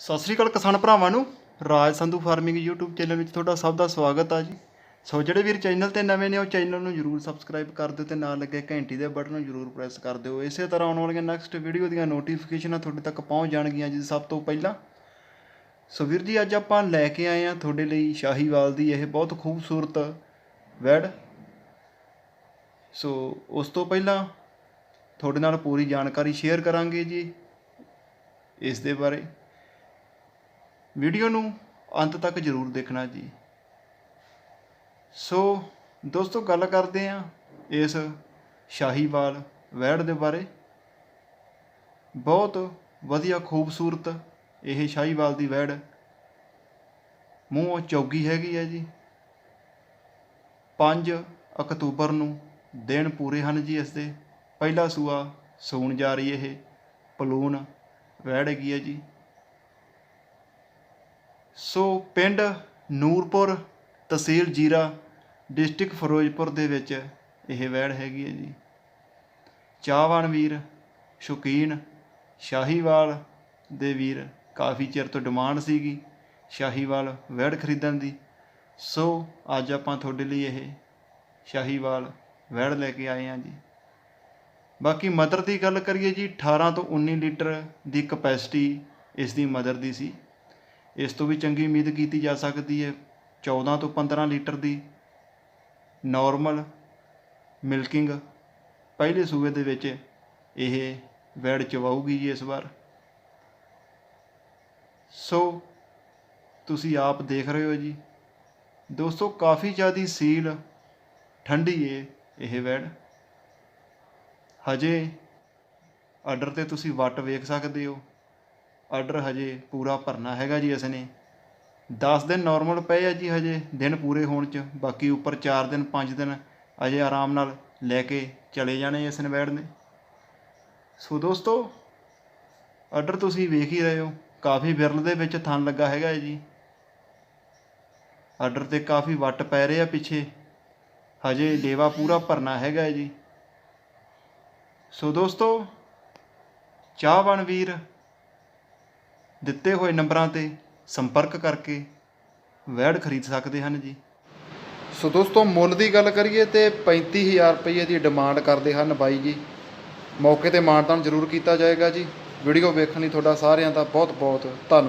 ਸਤਿ ਸ੍ਰੀ ਅਕਾਲ ਕਿਸਾਨ ਭਰਾਵਾਂ ਨੂੰ, Raj Sandhu farming YouTube channel ਵਿੱਚ ਤੁਹਾਡਾ ਸਭ ਦਾ ਸਵਾਗਤ ਆ ਜੀ। ਸੋ ਜਿਹੜੇ ਵੀਰ ਚੈਨਲ ਤੇ ਨਵੇਂ ਨੇ, ਉਹ ਚੈਨਲ ਨੂੰ ਜਰੂਰ ਸਬਸਕ੍ਰਾਈਬ ਕਰ ਦਿਓ ਤੇ ਨਾਲ ਲੱਗੇ ਘੰਟੀ ਦੇ ਬਟਨ ਨੂੰ ਜਰੂਰ ਪ੍ਰੈਸ ਕਰ ਦਿਓ। ਇਸੇ ਤਰ੍ਹਾਂ ਆਉਣ ਵਾਲੀਆਂ ਨੈਕਸਟ ਵੀਡੀਓ ਦੀਆਂ ਨੋਟੀਫਿਕੇਸ਼ਨਾਂ ਤੁਹਾਡੇ ਤੱਕ ਪਹੁੰਚ ਜਾਣਗੀਆਂ ਜੀ ਸਭ ਤੋਂ ਪਹਿਲਾਂ। ਸੋ ਵੀਰ ਜੀ, ਅੱਜ ਆਪਾਂ ਲੈ ਕੇ ਆਏ ਆ ਤੁਹਾਡੇ ਲਈ ਸ਼ਾਹੀਵਾਲ ਦੀ ਇਹ ਬਹੁਤ ਖੂਬਸੂਰਤ ਵੈੜ ਸੋ ਉਸ ਤੋਂ ਪਹਿਲਾਂ ਤੁਹਾਡੇ ਨਾਲ ਪੂਰੀ ਜਾਣਕਾਰੀ ਸ਼ੇਅਰ ਕਰਾਂਗੇ ਜੀ ਇਸ ਦੇ ਬਾਰੇ। ਵੀਡੀਓ ਨੂੰ ਅੰਤ ਤੱਕ ਜ਼ਰੂਰ ਦੇਖਣਾ ਜੀ। ਸੋ ਦੋਸਤੋ, ਗੱਲ ਕਰਦੇ ਹਾਂ ਇਸ ਸ਼ਾਹੀਵਾਲ ਵੈੜ ਦੇ ਬਾਰੇ। ਬਹੁਤ ਵਧੀਆ, ਖੂਬਸੂਰਤ ਇਹ ਸ਼ਾਹੀਵਾਲ ਦੀ ਵੈੜ। ਮੂੰਹ ਚੌਗੀ ਹੈਗੀ ਹੈ ਜੀ। 5 ਅਕਤੂਬਰ ਨੂੰ ਦਿਨ ਪੂਰੇ ਹਨ ਜੀ ਇਸ ਦੇ। ਪਹਿਲਾ ਸੂਆ ਸੂਣ ਜਾ ਰਹੀ ਇਹ, ਪਲੂਨ ਵੈੜ ਹੈਗੀ ਹੈ ਜੀ। ਸੋ ਪਿੰਡ ਨੂਰਪੁਰ ਤਹਿਸੀਲ ਜੀਰਾ, ਡਿਸਟ੍ਰਿਕਟ ਫਿਰੋਜ਼ਪੁਰ ਦੇ ਵਿੱਚ ਇਹ ਵੈੜ ਹੈਗੀ ਹੈ ਜੀ। ਚਾਹਵਾਨ ਵੀਰ ਸ਼ੌਕੀਨ ਸ਼ਾਹੀਵਾਲ ਦੇ ਵੀਰ ਕਾਫੀ ਚਿਰ ਤੋਂ ਡਿਮਾਂਡ ਸੀਗੀ ਸ਼ਾਹੀਵਾਲ ਵੈੜ ਖਰੀਦਣ ਦੀ। ਸੋ ਅੱਜ ਆਪਾਂ ਤੁਹਾਡੇ ਲਈ ਇਹ ਸ਼ਾਹੀਵਾਲ ਵੈੜ ਲੈ ਕੇ ਆਏ ਹਾਂ ਜੀ। ਬਾਕੀ ਮਦਰ ਦੀ ਗੱਲ ਕਰੀਏ ਜੀ 18 ਤੋਂ 19 ਲੀਟਰ ਦੀ ਕਪੈਸਿਟੀ ਇਸ ਦੀ ਮਦਰ ਦੀ ਸੀ। ਇਸ ਤੋਂ ਵੀ ਚੰਗੀ ਉਮੀਦ ਕੀਤੀ ਜਾ ਸਕਦੀ ਹੈ। 14 ਤੋਂ 15 ਲੀਟਰ ਦੀ ਨਾਰਮਲ ਮਿਲਕਿੰਗ ਪਹਿਲੇ ਸੂਬੇ ਦੇ ਵਿੱਚ ਇਹ ਵੈੜ ਚਵਾਊਗੀ ਜੀ ਇਸ ਵਾਰ। ਸੋ, ਤੁਸੀਂ ਆਪ ਦੇਖ ਰਹੇ ਹੋ ਜੀ। ਦੋਸਤੋ, ਕਾਫੀ ਜ਼ਿਆਦੀ ਸੀਲ ਠੰਡੀ ਏ ਇਹ ਵੈੜ। ਹਜੇ ਆਰਡਰ ਤੇ ਤੁਸੀਂ ਵੱਟ ਵੇਖ ਸਕਦੇ ਹੋ। ਆਰਡਰ ਹਜੇ ਪੂਰਾ ਭਰਨਾ ਹੈਗਾ ਜੀ ਇਸਨੇ। 10 ਦਿਨ ਨਾਰਮਲ ਪਏ ਆ ਜੀ ਹਜੇ, ਦਿਨ ਪੂਰੇ ਹੋਣ ਚ, ਬਾਕੀ ਉੱਪਰ 4 ਦਿਨ 5 ਦਿਨ ਅਜੇ ਆਰਾਮ ਨਾਲ ਲੈ ਕੇ ਚਲੇ ਜਾਣੇ ਇਸ ਨਵੈੜ ਨੇ। ਸੋ ਦੋਸਤੋ, ਆਰਡਰ ਤੁਸੀਂ ਵੇਖ ਹੀ ਰਹੇ ਹੋ, ਕਾਫੀ ਵਿਰਲ ਦੇ ਵਿੱਚ ਥਣ ਲੱਗਾ ਹੈਗਾ ਹੈ ਜੀ। ਆਰਡਰ ਤੇ ਕਾਫੀ ਵੱਟ ਪੈ ਰਹੇ ਆ ਪਿੱਛੇ, ਹਜੇ ਲੇਵਾ ਪੂਰਾ ਭਰਨਾ ਹੈਗਾ ਹੈ ਜੀ। ਸੋ ਦੋਸਤੋ, ਚਾਹਵਾਨ ਵੀਰ ਦਿੱਤੇ ਹੋਏ ਨੰਬਰਾਂ ਤੇ ਸੰਪਰਕ ਕਰਕੇ ਵੈੜ ਖਰੀਦ ਸਕਦੇ ਹਨ ਜੀ। ਸੋ ਦੋਸਤੋ, ਮੁੱਲ ਦੀ ਗੱਲ ਕਰੀਏ ਤੇ 35000 ਰੁਪਏ ਦੀ ਡਿਮਾਂਡ ਕਰਦੇ ਹਨ ਬਾਈ ਜੀ। ਮੌਕੇ ਤੇ ਮਾਨਤਾਨ ਜ਼ਰੂਰ ਕੀਤਾ ਜਾਏਗਾ ਜੀ। ਵੀਡੀਓ ਵੇਖਣ ਲਈ ਤੁਹਾਡਾ ਸਾਰਿਆਂ ਦਾ ਬਹੁਤ ਬਹੁਤ ਧੰਨਵਾਦ।